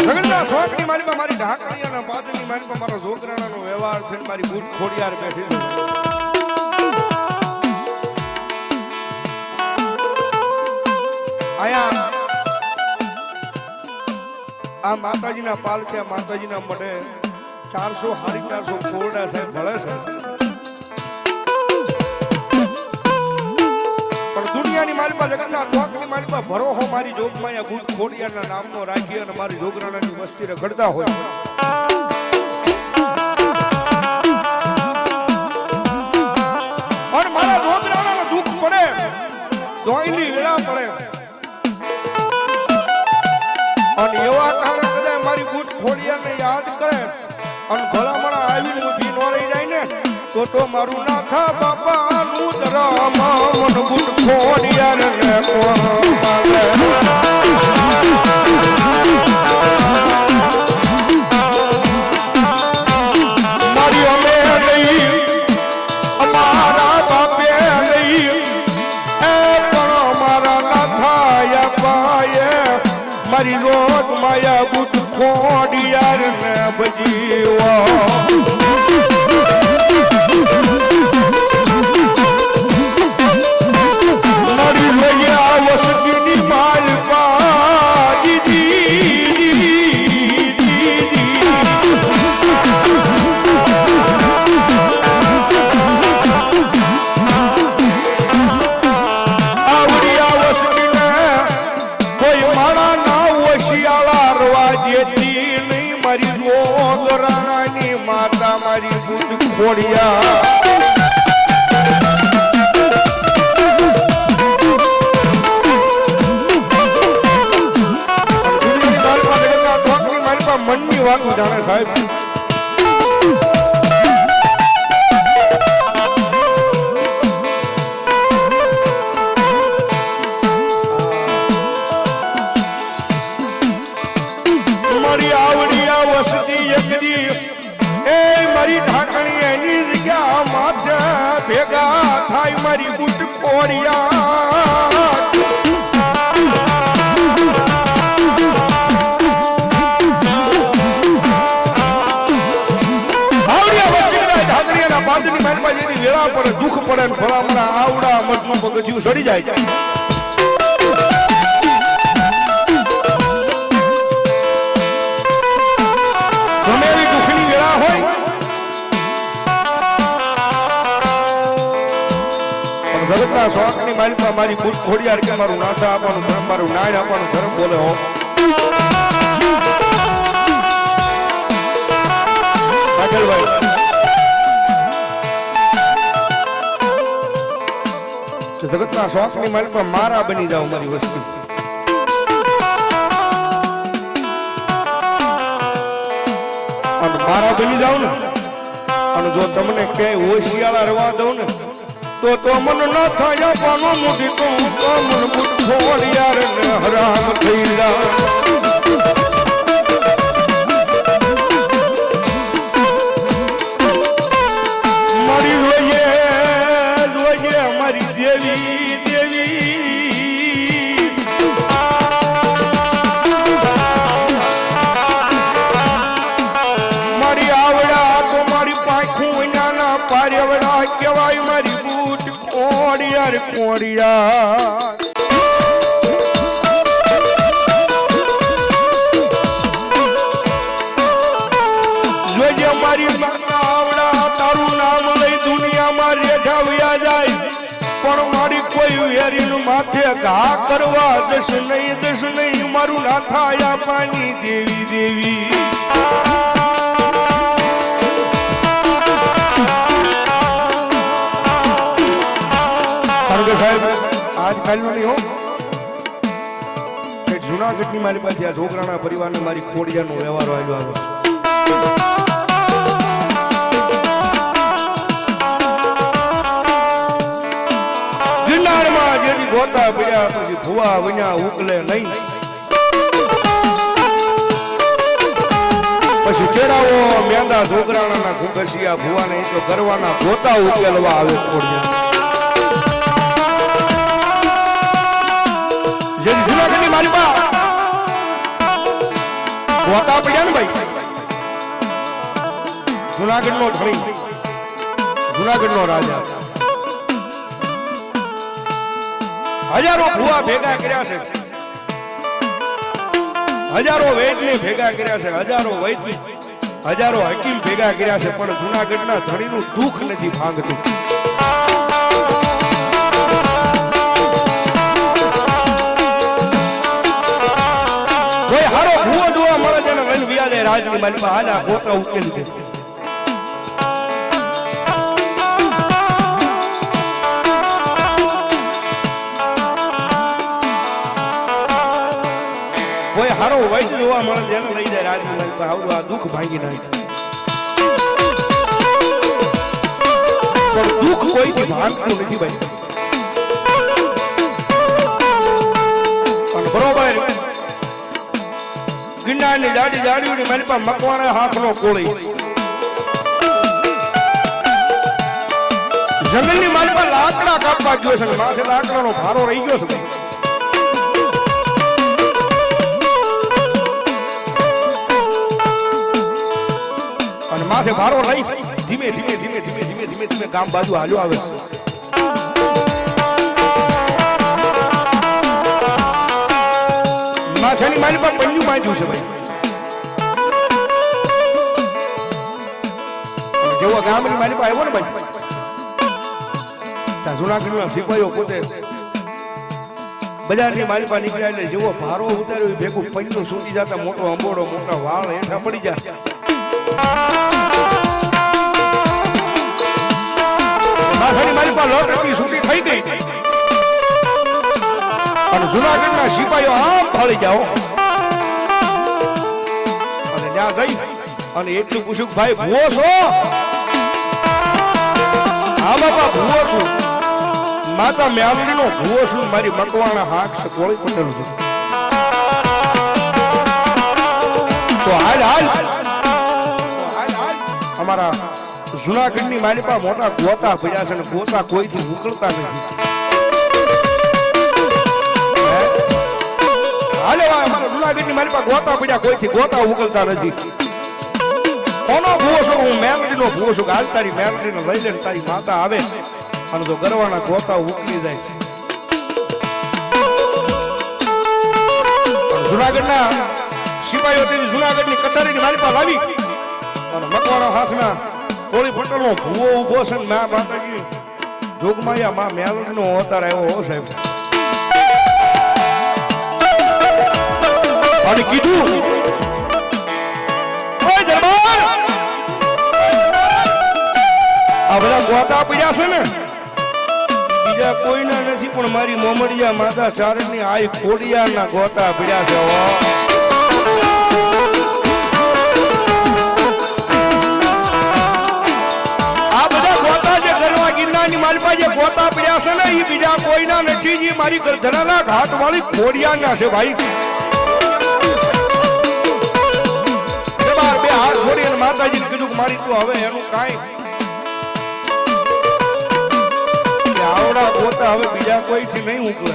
જગતના શોખની મારી અને બાજુની મારી મારો છોકરાનો વ્યવહાર છે મારી બુટ ખોડિયાર બેઠી આ માતાજીના પાલખ્યા માતાજીના મઢે ચારસો સાડી ચારસો ખોરડા છે ભળે છે. પણ દુનિયાની મારી પાસે જગતના ચોકની મારી અહીંયા બુટ ખોડિયારના નામનો રાખી અને મારી જોગરાણાની વસ્તી રખડતા હોય. ધોઈની વેળા પડે. અને એવા કારણે કદાચ મારી બુટ ખોડિયાને યાદ કરે અને ભલામણા આવીને ન ને તો તો મારું મન કોણ અમારા બાપે નહીં. એ પણ અમારા નાથાયા પાયે મારી રોજ માયા બુટ ખોડિયાર ને બજીવો પડે ને ભલામણા આવડા મઠનું પગથિયું સડી જાય ગમે એવી માલિકા મારી બુટ ખોડિયાર કે મારું નાતા આપવાનું ધર્મ મારું નાય આપવાનું ધર્મ બોલે હો. જગતના શોખની માલિકા મારા બની જાવ મારી વસ્તુ. અને મારા બની જાવ ને. અને જો તમને ક્યાંય હોશિયાળા રહેવા દઉં ને, તો તો મન ન થાય પાનો મુઠી તો કમન બુટ યાર ને હરામ થઈ જા ઘા કરવા દસ નહીં દસ નહીં, મારું ના થાય પાણી દેવી દેવી. સાહેબ, આજ કાલનો નહીં હો. જુનાગઢની મારી પાસે આ ઢોકરાના પરિવારને મારી ખોડિયાનો વ્યવહાર આવ્યો આવે ગોતા પડ્યા પછી ભુવા વન્યા ઉકલે નહીં. પછી કેળાવો મેંદા, ઢોકરાણાના ઘુંઘસિયા, ભુવાને તો કરવાના ગોતા ઉકેલવા આવે જેથી જુનાગઢની મારી બા. ગોતા પડ્યા ને ભાઈ? ધણી. જુનાગઢનો રાજા. હજારો ભૂવા ભેગા કર્યા છે. હજારો વૈદને ભેગા કર્યા છે, હજારો વૈદ હજારો હકીમ ભેગા કર્યા છે, પણ જુનાગઢના ધણીનું દુઃખ નથી ભાંગતું. કોઈ હારો ભૂવો જોવા મળે છે ને લઈને રાજની મનમાં આના ગોત્ર ઉકેલી દે. હારો વૈદ્ય જોવા મળે જેને લઈ જાય રાજમહેલ પર આવું આ દુઃખ ભાંગી નાખે. પણ દુઃખ કોઈથી ભાંગતું નથી ભાઈ. પણ બરોબર. ગિરનારની જાડી જાડીઓની મારી પાસે મકવાણા હાથનો કોળી જમીનની મારી પાસે લાકડા કાપવા ગયો છે માથે લાકડાનો ભારો રહી ગયો છે માથે ભારો લઈ ધીમે ધીમે ધીમે ધીમે ધીમે ધીમે ધીમે ગામ બાજુ હાલ્યો આવે માથાની મારી પાસે પંજુ માંજ્યું છે ભાઈ. જેવો ગામની મારી પાસે આવ્યો ને ભાઈ, ત્યાં જુનાગઢના સિપાહીઓ પોતે બજારની મારી પાસે નીકળ્યા એટલે જેવો ભારો ઉતાર્યો ભેગું પંજું સૂટી જતા મોટો અંબોડો, મોટા વાળ, હેઠા પડી જાય મારી પાસે લોટ હતી સૂટી થઈ ગઈ. અને જુનાગઢના સિપાહીઓ આમ ફાળી જાઓ અને ત્યાં ગઈ અને એટલું પૂછ્યું ભાઈ, ભૂવો છો? હા, બાપા, ભૂવો છું. માતા મ્યાલડીનો ભૂવો છું. મારી મકવાણા હાથ છે કોળી પટેલ છું તો હાલ હાલ. અમારા જુનાગઢની મારી પાસે મોટા ગોતા પડ્યા છે અને ગોતા કોઈથી ઉકળતા નથી. હાલે અમારા જુનાગઢની મારી પાસે ગોતા પડ્યા કોઈથી ગોતા ઉકળતા નથી. કોનો ભૂવો છું હું મેલડીનો ભૂવો છું હાલ તારી મેલડીને લઈ લે તારી માતા આવે અને જો ગરવાના ગોતા ઉકળી જાય. જુનાગઢના સિપાહીઓ તેની જુનાગઢની કટારીની મારી પાસે લાવી અને મકવાણા હાથના કોળી પટેલનો ભૂવો ઊભો છે ને માતાજી. જોગમાયા માં મેલડીનો અવતાર આવ્યો હો સાહેબ. અને કીધું દરબાર! છે ને. બીજા કોઈના નથી, પણ મારી મોમડિયા માતા ચારણની આઈ ખોડિયાના ગોતા પડ્યા છે જે ગોતા પડ્યા છે ને એ બીજા કોઈના નથી. જે મારી ગરધરાના ઘાટ વાળી ખોડિયાના છે ભાઈ. બે હાથ ખોડી અને માતાજીને કીધું મારી તું હવે એનું કાંઈ આવડા ગોતા હવે બીજા કોઈથી નહીં ઉકલે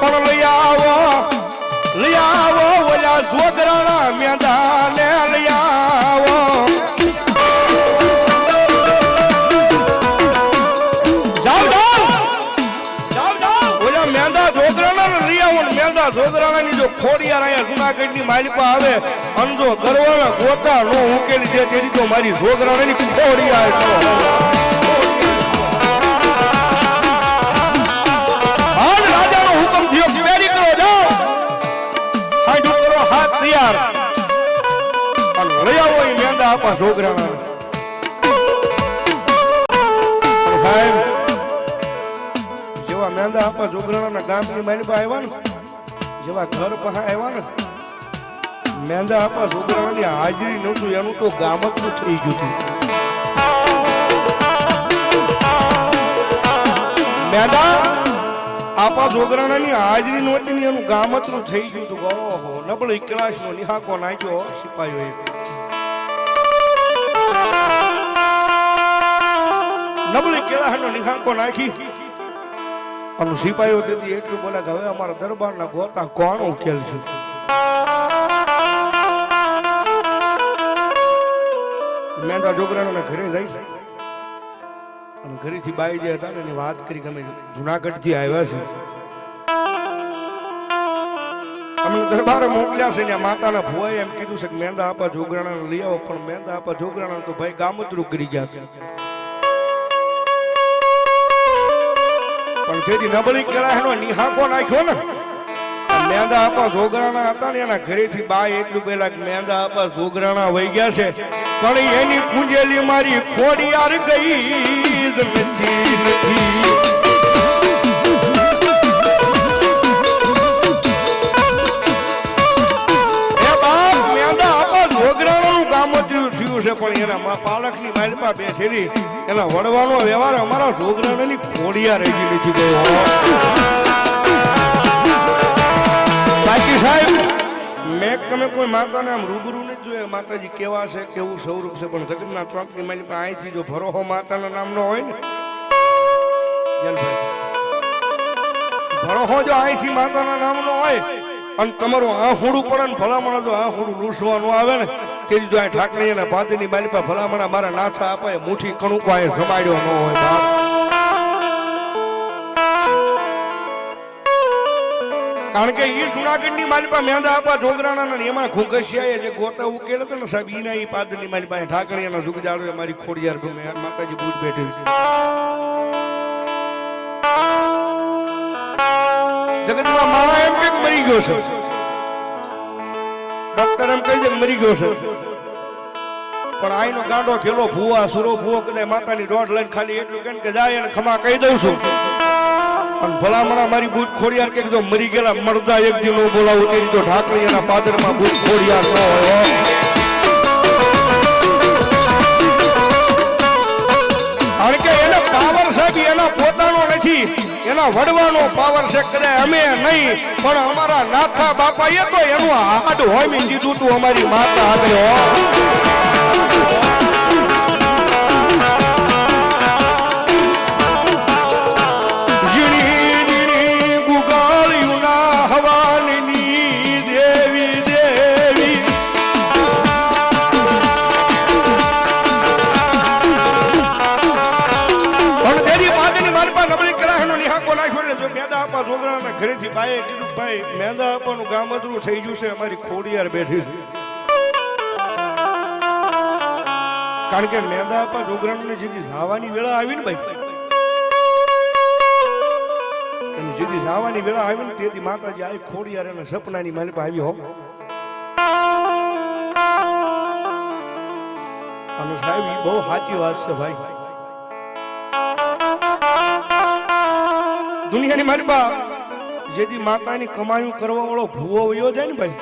પણ લઈ આવો લઈ આવો ઓલા સોગરાણા મેદાને જુનાગઢની માલિકા આવે અંજો ગરવાના ગોતા નો ઉકેલી દે તેની તો મારી જોગરાણાની ખોડી આવે રાજાનો હોય મેંદા આપા જોગરાણા જેવા મેંદા આપા જોગરાણાના ગામની માલિકા આવ્યા ને, જેવા ઘર પાસે આવ્યા ને મેંદા આપા છોકરાની હાજરી નહોતું, એનું તો ગામકનું થઈ ગયું હતું. મેંદા આપા છોકરાની હાજરી નહોતી ને એનું ગામનું થઈ ગયું હતું. ઓહો, નબળી ક્લાસનો નિહાકો નાખ્યો સિપાહીઓ એક નબળી કેળાનો નિહાકો નાખી. અને સિપાહીઓ તેથી એટલું બોલે કે હવે અમારા દરબારના ગોતા કોણ ઉકેલ છે મેંદા છોકરાના ઘરે જઈ. અને ઘરેથી બાઈ જે હતા ને એની વાત કરી કે અમે જુનાગઢથી આવ્યા છે અમને દરબારે મોકલ્યા છે ને માતાના ભુવાએ એમ કીધું છે કે મેંદા આપા જોગરાણા લઈ આવો, પણ મેંદા આપા જોગરાણા તો ભાઈ ગામતરું કરી ગયા છે. પણ જેથી નબળી કેળા એનો નિહાકો નાખ્યો ને મેંદા આપા જોગરાણા હતા ને એના ઘરેથી બા એટલું પેલા મેંદા આપા જોગરાણા વહી ગયા છે. પણ એની પૂંજેલી મારી ખોડિયાર ગઈ જ નથી નથી. છે, પણ એના પાલકની માલપા બેસેલી એના વડવાનો વ્યવહાર અમારા જોગરાણાની ખોડિયા રહી નથી ગયો. બાકી સાહેબ, મેં તમે કોઈ માતાને આમ રૂબરૂ નથી જોયા? માતાજી કેવા છે, કેવું સ્વરૂપ છે? પણ જગતના ચોકની મારી પાસે અહીંથી જો ભરોહો માતાના નામનો હોય ને ફરોહો જો અહીંથી માતાના નામનો હોય, અને તમારું આહુડું પડે ને ભલામણ જો આહુડું લૂસવાનું આવે ને તેથી જો આ ઠાકણી અને ભાતીની મારી પાસે ભલામણા મારા નાથા આપે મુઠી કણુક આ જમાડ્યો ન હોય કારણ કે એ જુનાગઢની મારી પાસે મેંદા આપા જોગરાણા ને એમાં ઘોઘસિયા જે ગોતા ઉકેલ હતો ને સાહેબ, ઈના ઈ પાદની મારી પાસે ઠાકણી અને જુગજાડો મારી ખોડિયાર ગમે યાર માતાજી બૂટ બેઠી છે. જગતમાં મારા એમ કે મરી ગયો છે. ડોક્ટર એમ કહી દે મરી ગયો છે. પણ આઈનો ગાંડો થેલો ભૂવા સુરો ભૂવો કદાચ માતાની દોઢ લઈને ખાલી એટલું કે જાય અને ખમા કહી દઉં છું. અને ભલામણા મારી ભૂત ખોડિયાર કે જો મરી ગયેલા મળતા એક દી નો બોલાવું તેની તો ઢાકણી એના પાદરમાં ભૂત ખોડિયાર ન હોય. કારણ કે એનો પાવર સાહેબ, એના પોતાનો નથી. એના વડવાનો પાવર છે કરે અમે નહીં, પણ અમારા નાથા બાપા એ તો એનું હાડ હોમી દીધું તું અમારી માતા આગળ છોકરાના કીધું ભાઈ મેંદા આપવાનું ગામદરું થઈ ગયું છે, અમારી ખોડિયાર બેઠી છે. કારણ કે મેંદા આપા છોકરાને જેથી ધાવાની વેળા આવી ને ભાઈ જેથી જવાની વેળા આવી ને તેથી માતાજી આવી ખોડિયાર અને સપનાની મારી પાસે આવી હો. અને સાહેબ બહુ સાચી વાત છે ભાઈ. દુનિયાની મારી બા જેથી માતાની કમાયું કરવા વાળો ભૂવો વયો જાય ને ભાઈ?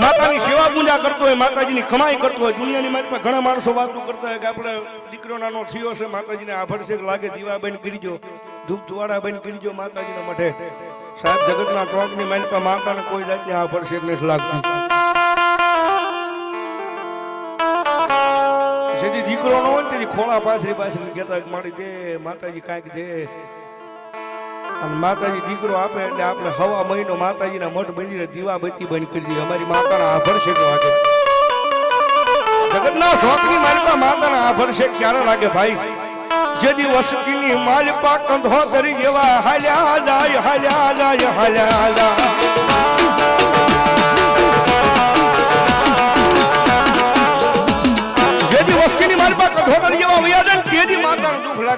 માતાની સેવા પૂજા કરતો હોય, માતાજીની કમાઈ કરતો હોય, દુનિયાની મારી પાસે ઘણા માણસો વાતો કરતા હોય કે આપણે દીકરો નાનો થયો છે, માતાજીને આભડશેક લાગે દીવા બંધ કરીજો ધૂપ ધુવાડા બંધ કરીજો માતાજીના મઠે સાહેબ, જગતના ચોકની મારી પાસે માતાને કોઈ જાતની આભડશેક નથી લાગતી. દીકરો નો ખોળા પાછળી પાછળ કહેતા મારી દે, માતાજી કાંઈક દે. અને માતાજી દીકરો આપે એટલે આપણે હવા મહિનો માતાજીના મઠ બંધીને દીવા બત્તી બંધ કરી દીધી. અમારી માતાના આભર છે વાગે. જગતના શોખની માલિકા માતાના આભર છે ક્યારે લાગે ભાઈ? જેદી વસતીની પાક કંધો કરી જેવા હાલ્યા જાય હાલ્યા જાય હાલ્યા જાય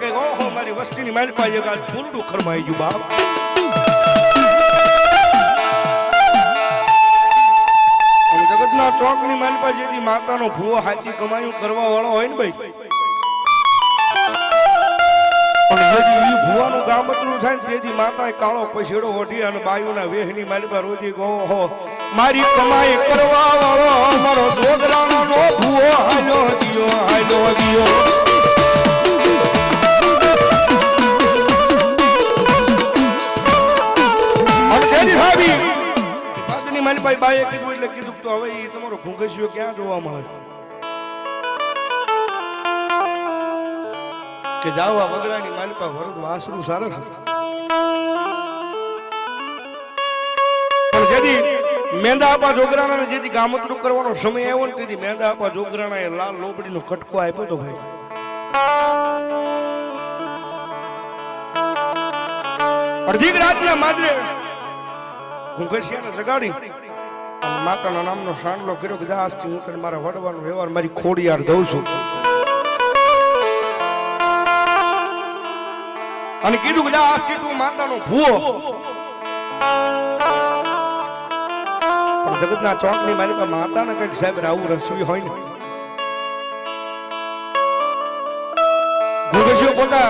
લાગે ઓહો, મારી વસ્તીની માલિકા પાઈ કાલ પૂરડું ખરમાઈ ગયું બાપ જગતના ચોકની માલપા જેથી માતાનો ભૂવો હાચી કમાયું કરવા વાળો હોય ને ભાઈ. પણ જેથી થાય ને તેથી માતાએ કાળો પછેડો ઓઢી અને બાયુના વેહની માલપા રોજી ગો હો મારી કમાઈ કરવા વાળો મારો જોગરાનો નો ભૂવો હાલ્યો દિયો હાલ્યો દિયો. પાસે બાએ કીધું એટલે કીધું તો હવે એ તમારો ઘૂંઘસ્યો ક્યાં જોવા મળે કે આ વગડાની મારી વરદ વાસરું સારસ પણ જેથી મેંદા આપા જોગરાણા જેથી ગામતરું કરવાનો સમય આવ્યો ને તેથી મેંદા આપા જોગરાણા એ લાલ લોબડીનો કટકો આપ્યો તો ભાઈ. અડધી રાતના માદરે ઘુંઘસિયાને જગાડી. અને માતાના નામનો સાંડલો કર્યો કે આજથી હું તને મારા વડવાનો વ્યવહાર, મારી ખોડિયાર દઉં છું. અને કીધું કે આજથી તું માતાનો ભૂવો. જગતના ચોકની મારી પાસે માતાને કંઈક સાહેબ આવું રસવી હોય ને. ઘુંઘસિયો પોતા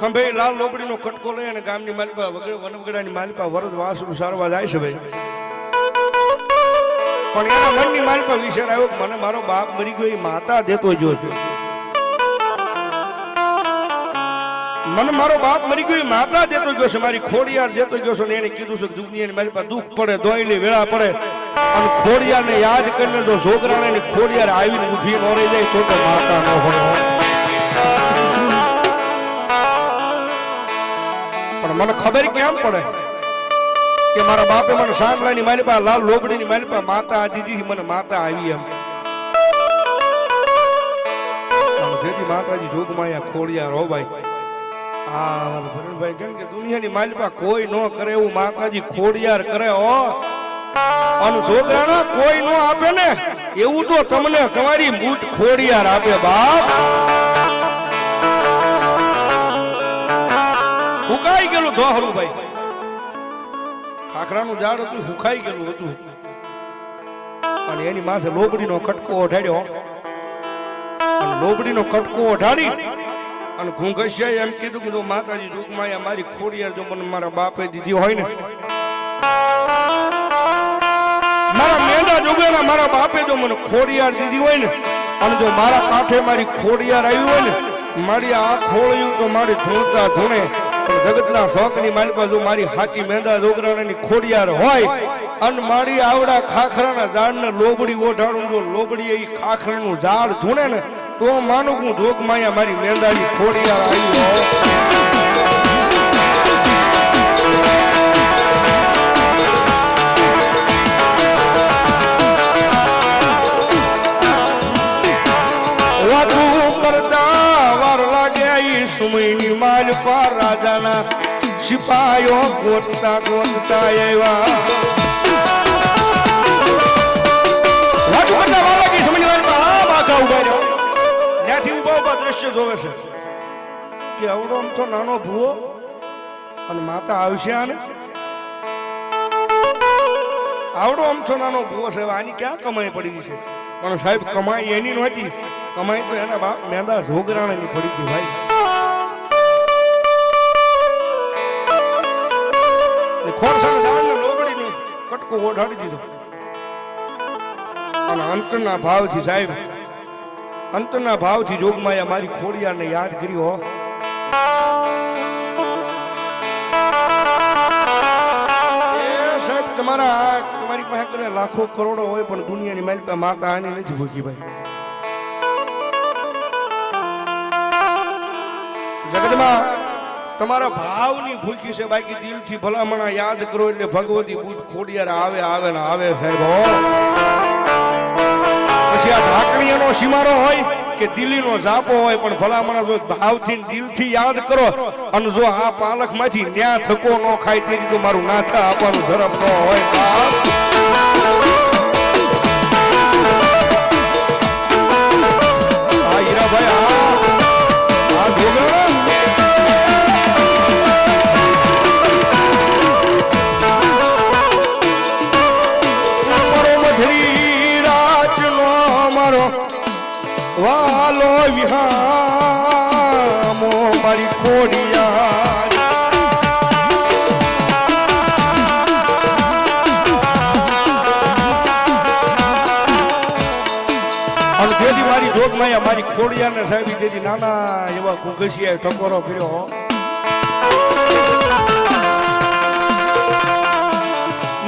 ખંભે લાલ લોબડીનો કટકો લઈ અને ગામની માલિપા વગેરે વનવગડાની માલિપા વરદ વાસું સારવા જાય છે ભાઈ. પણ એના મનની માલિપા વિચાર આવ્યો મને મારો બાપ મરી ગયો, એ માતા દેતો જો છે મને મારો બાપ મરી ગયો, એ માતા દેતો ગયો છે, મારી ખોડિયાર દેતો ગયો છે. ને એને કીધું છે દુનિયાની મારી પાસે દુઃખ પડે, દોયલી વેળા પડે. અને ખોડિયારને યાદ કરીને જો છોકરાને ખોડિયાર આવીને ઊભી ન રહી જાય તો માતા ન હોય. પણ મને ખબર કેમ પડે? કે મારા બાપે મને સાસરાની મારી પાસે, લાલ લોબડીની મારી પાસે માતા દીદી મને માતા આવી એમ. જેથી માતાજી જોગમાયા હો ભાઈ. આ ભરણભાઈ કેમ કે દુનિયાની મારી પાસે કોઈ ન કરે એવું માતાજી ખોડિયાર કરે હો. અને છોકરાના કોઈ નો આપે ને. એવું તો તમને તમારી મૂઠ ખોડિયાર આપે બાપ. ગયેલું ધોહરું ખાખરાનું ઝાડ હતું સુખાઈ ગયેલું હતું. અને એની માથે લોબડીનો કટકો ઓઢાડ્યો. અને લોબડીનો કટકો ઓઢાડી અને ઘૂંઘસિયાએ એમ કીધું કે માતાજી રૂપમાં આ મારી ખોડિયાર જો મને મારા બાપે દીધી હોય ને, મારા મેંડા જોગેના મારા બાપે જો મને ખોડિયાર દીધી હોય ને, અને જો મારા કાંઠે મારી ખોડિયાર આવી હોય ને, મારી આ ખોળ્યું તો મારી ધૂણતા ધૂણે. જગતના શોખની મારી બાજુ મારી હાચી મેંદા જોગરાણાની ખોડિયાર હોય અને મારી આવડા ખાખરાના ઝાડને લોબડી ઓઢાડું જો લોબડી એ ખાખરાનું ઝાડ ધૂણે ને તો માનું હું જોગમાયા મારી મેંદાની ખોડિયાર આવી હોય. સુમયની પર રાજાના સિપાયો ગોતતા ગોતતા આવ્યા. બાકા ઊભા રહ્યો ત્યાંથી ઊભા ઊભા જોવે છે કે અવડો તો નાનો ભૂવો અને માતા આવશે આને. આવડો અમથો નાનો ભૂવો હવે આની ક્યાં કમાઈ પડી છે? પણ સાહેબ, કમાઈ એની નહોતી. કમાઈ તો એના બાપ મેંદા જોગરાણાની પડી ગઈ ભાઈ. ખોરસાના ઝાડને લોબડીનો કટકું ઓઢાડી દીધો. અને અંતના ભાવથી સાહેબ, અંતના ભાવથી જોગમાયા મારી ખોડિયાને યાદ કરી હો. તમારા તમારી પાસે કરે લાખો કરોડો હોય પણ દુનિયાની મારી પાસે માતા આની નથી ભૂકી ભાઈ. જગતમાં તમારા ભાવની ભૂખી છે, બાકી દિલથી ભલામણા યાદ કરો એટલે ભગવતી બુટ ખોડિયાર આવે આવે ને આવે સાહેબ પછી આ ઢાકણીયાનો સીમારો હોય કે દિલ્હીનો જાપો હોય, પણ ભલામણા જો ભાવથી દિલથી યાદ કરો અને જો આ પાલખમાંથી ન્યા થકો ન ખાય તેથી તો મારું નાથા આપવાનું ધરમ ન હોય બાપ. વિહામો મારી ખોડિયા તેથી મારી જોગમાયા, મારી ખોડિયાને સાહેબ તેથી નાના એવા ઘુઘસિયાએ ટકોરો કર્યો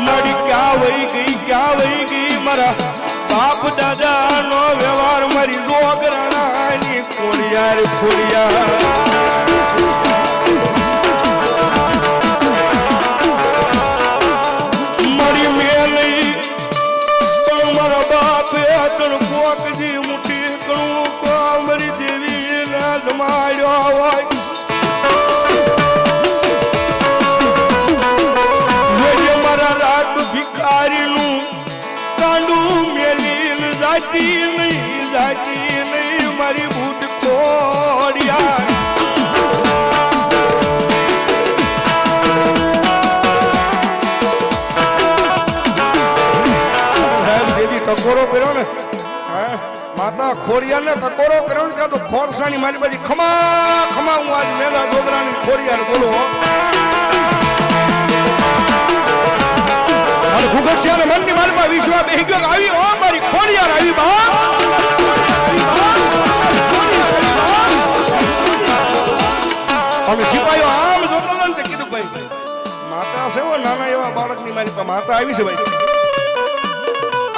મારી ક્યાં વહી ગઈ, ક્યાં વહી ગઈ મારા બાપ દાદા નો વ્યવહાર મારી જોગરાણાની ખોડિયાર ખોડિયાર. મારી મેલઈ પણ મારા બાપે તણ કોકજી મુઠી કણું કો દેવી ના માતા ખોડિયાર ને ટકોરો કર્યો ને ત્યાં તો ખોરસાની મારી બાજી, ખમા ખમા, હું આજ મેલા ડોગરાની ખોડિયાર બોલો ભૂગસ્યાને મનની માલમાં વિશ્વા બે ગયો આવી હો મારી ખોડિયાર, આવી બા. અને સિપાહીઓ આમ જોતો ને કીધું, ભાઈ, માતા છે નાના એવા બાળકની મારી માતા આવી છે ભાઈ.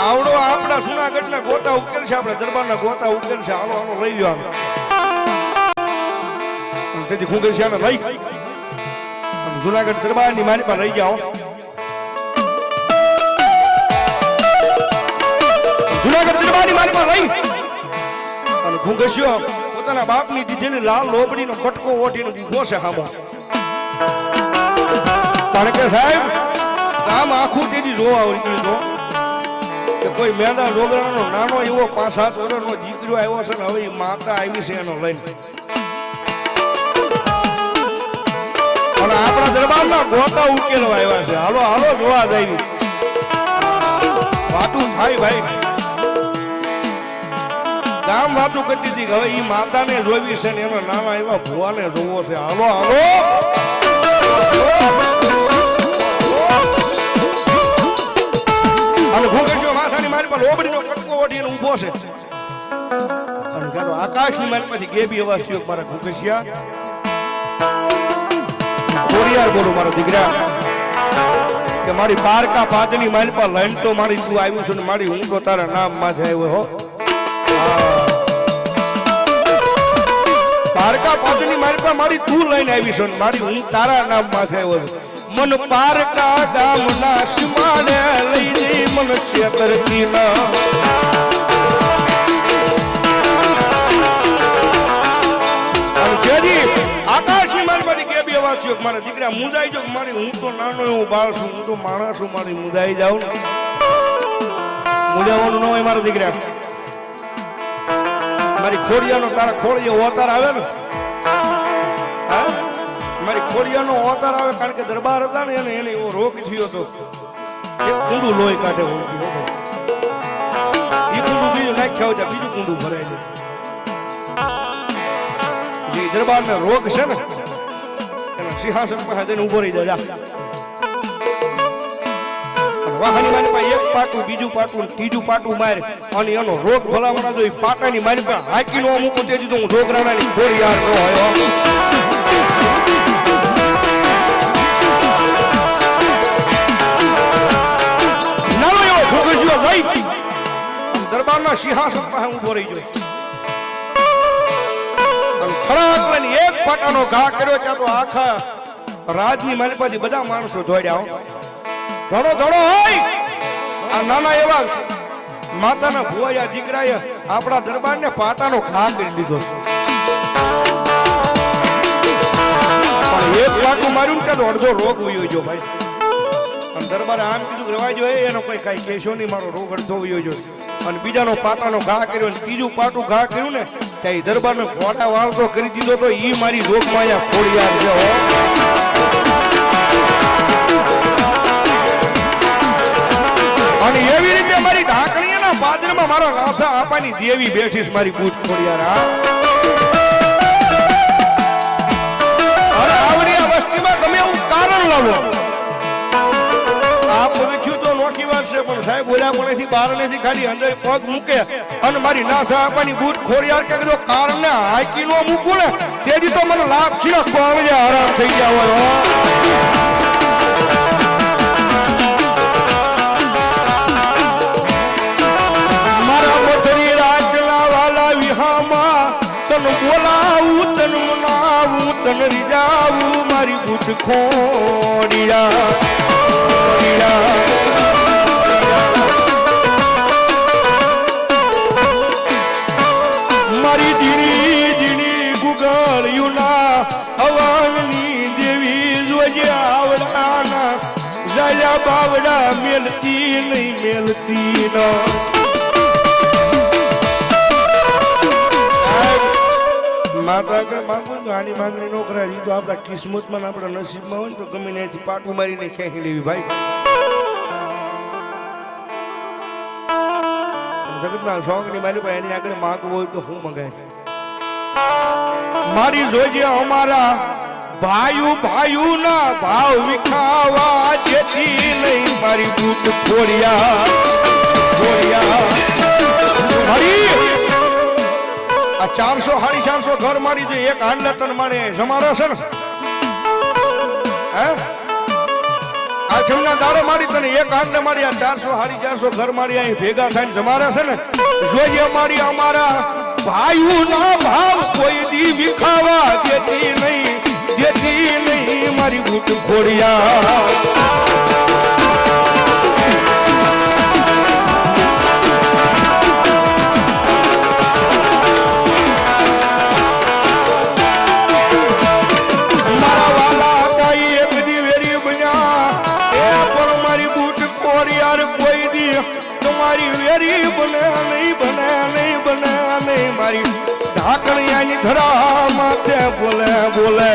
આવડો આપણા જુનાગઢના ગોતા ઉકેલ છે, આપણા દરબારના ગોતા ઉકેલ છે. આવડો આવડો લઈ લ્યો આમ. અને તેથી છે અને જુનાગઢ દરબારની મારી પાસે લઈ જાઓ. જુનાગઢ દરબારની મારી પાસે લઈ અને ઘૂંઘસ્યો પોતાના બાપની દીધેલી લાલ લોબડીનો કટકો ઓઢીને દીધો છે હામો. કારણ કે સાહેબ કામ આખું તેથી જોવા આવડી તો. કે કોઈ મેંદા રોગરાનો નાનો એવો પાંચ, સાત વર્ષનો દીકરો આવ્યો છે ને, હવે એ માતા આવી છે એનો લઈને. અને આપણા દરબારના ગોતા ઉકેલવા આવ્યા છે. હાલો હાલો, જોવા જાય વાતું થાય ભાઈ. ગામ વાતું કરતી હતી હવે એ માતાને જોવી છે ને, એના નાના એવા ભુવાને જોવો છે. હાલો હાલો. લોબડીનો કટકો ઓઢીને ઊભો છે. અને ચાલો આકાશની પાછી ગેબી અવાજ મારા ભૂગેશિયા ખોડિયાર બોલો મારા દીકરા, કે મારી પારકા પાદની મારી પર લઈને તો મારી તું આવ્યું છે ને મારી હું તારા નામમાં આવ્યો હો. પારકા પાદની મારી પર મારી તું લઈને આવી છે ને મારી હું તારા નામમાં આવ્યો મન પારકા ગામના સીમાડે લઈ જઈ મન છેતરતી મારી દીકરા મુંજાઈ જાઉં મારી હું તો નાનો એવું બાળ છું તો માણસ મારી મુંજાઈ જાઉં મુંજાવાનું ન હોય મારા દીકરા. મારી ખોડિયાનો તારા ખોડિયો ઓતાર આવે ને ખોડિયાનો ઓતાર આવે કારણ કે દરબાર હતા ને એને એને એવો રોગ થયો હતો એક કુંડું લોહી કાઢે હું એ કુંડું બીજું નાખ્યા હોય બીજું કુંડું ભરાય છે. જે દરબારને રોગ છે ને, એના સિંહાસન પાસે તેને ઊભો રહી જાય વાહની મારી પાસે એક પાટું, બીજું પાટું, ને ત્રીજું પાટું મારે. એનો રોગ ભલામણા જો પાટાની મારી હાકી નો મૂકું તેથી તો હું જોગરાણાની ખોરી યાર નો હોય દરબારના સિંહાસન પાસે ઊભો રહી ગયો. એક પાટાનો ઘા કર્યો ત્યાં તો આખા રાજની માલિપાથી બધા માણસો દોડ્યા ધડો ધડો હોય! આ નાના એવા માતાના ભુવાયા દીકરાએ આપણા દરબારને પાટાનો ઘા કરી દીધો. પણ એક પાટું માર્યું તો અડધો રોગ ઉયો ગયો ભાઈ. અને દરબારે આમ કીધું રવાય રવા જોઈએ એનો કોઈ કઈ કહેશો નહીં, મારો રોગ અડધો ઉયો ગયો. અને બીજાનો પાટાનો ઘા કર્યો અને ત્રીજું પાટું ઘા કર્યું ને ત્યાં ઈ દરબારનો ફોટા વાળતો કરી દીધો તો એ મારી રોગમાયા અહીંયા ખોડી હો. અને એવી રીતે મારી ઢાંકણી એના વસ્તીના પાદરમાં મારા રાધા આપાની દેવી બેસીશ મારી બૂટ ખોડિયાર આવડી આ વસ્તીમાં તમે એવું કારણ લાવો. છે પણ સાહેબ પણ બહાર નથી ખાલી અંદર પગ મૂકે અને મારી ના સાહેબાની બૂટ ખોડિયાર કે જો કારણ ને હાકી નો મૂકું ને, તેથી તો મને લાભ છે સ્વામી આરામ થઈ ગયા હોય મારા વાલા વિહામાં, તન બોલાવું, તન મનાવું, તન રીજાવું, મારી ભૂત ખોડિયા. મેલતી નહીં મેલતી ના ને તો આની માંગણી નો કરાય એ તો આપણા કિસ્મતમાં ને આપણા નસીબમાં હોય તો ગમે પાટું મારીને ખેંચી લેવી ભાઈ જગતના શોખની મારી પાસે એની આગળ માગવું હોય તો હું મંગાય મારી જોજે અમારા ભાયુ ભાયુ ના ભાવ વિખાવા જેથી નહીં મારી બૂટ ખોડિયા ખોડિયા હરી! આ ચારસો, સાડી ચારસો ઘર મારી દે એક હાંડતન માણે મારે જમારા છે ને? હે? આ જમના દાડે મારી તને એક હાંડ મારી આ ચારસો, સાડી ચારસો ઘર મારી અહીં ભેગા થઈને જમારા છે ને? જોઈએ મારી અમારા ભાઈઓ ના ભાવ કોઈ દી વિખાવા દેતી નહીં દેતી નહીં મારી બૂટ ખોડિયા મારા વેરી બને નહીં બને નહીં બને મારી ઢાકણિયાની ધરા માથે બોલે બોલે.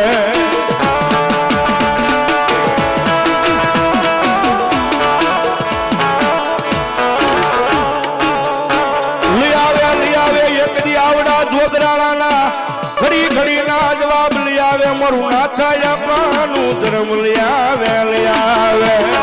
ઘડી ઘડી ના જવાબ લઈ આવે, મારું નાચાયા પાનું ધર્મ લઈ આવે લઈ આવે.